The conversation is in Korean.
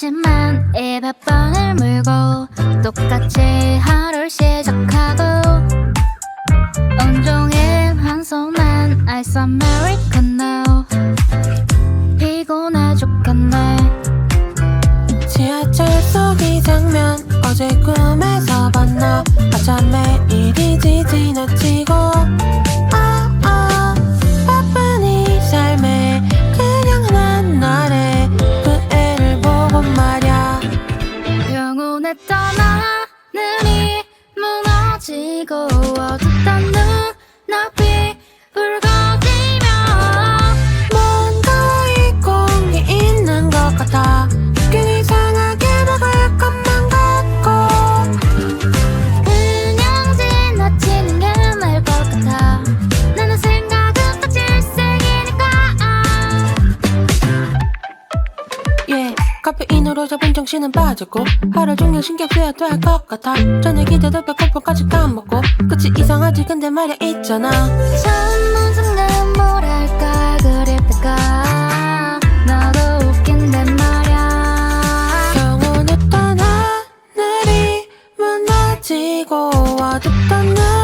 같지만 에바 빵을 물고 똑같이 하루를 시작하고 온종일 한 손엔 아이스 아메리카노 피곤해 죽겠네. 지하철 속 이 장면. 어제 꿈에서 봤나? 아참 매일이 지지나치고 영혼의 떠나늘이 무너지고 카페인으로 잡은 정신은 빠졌고 하루 종일 신경 쓰여야 될 것 같아. 저녁이돼도 배고픔까지 까먹고 그치 이상하지. 근데 말야 있잖아. 처음 본 순간 뭐랄까? 그립다가 너도 웃긴데 말야. 영원했던 하늘이 무너지고 어둡던 눈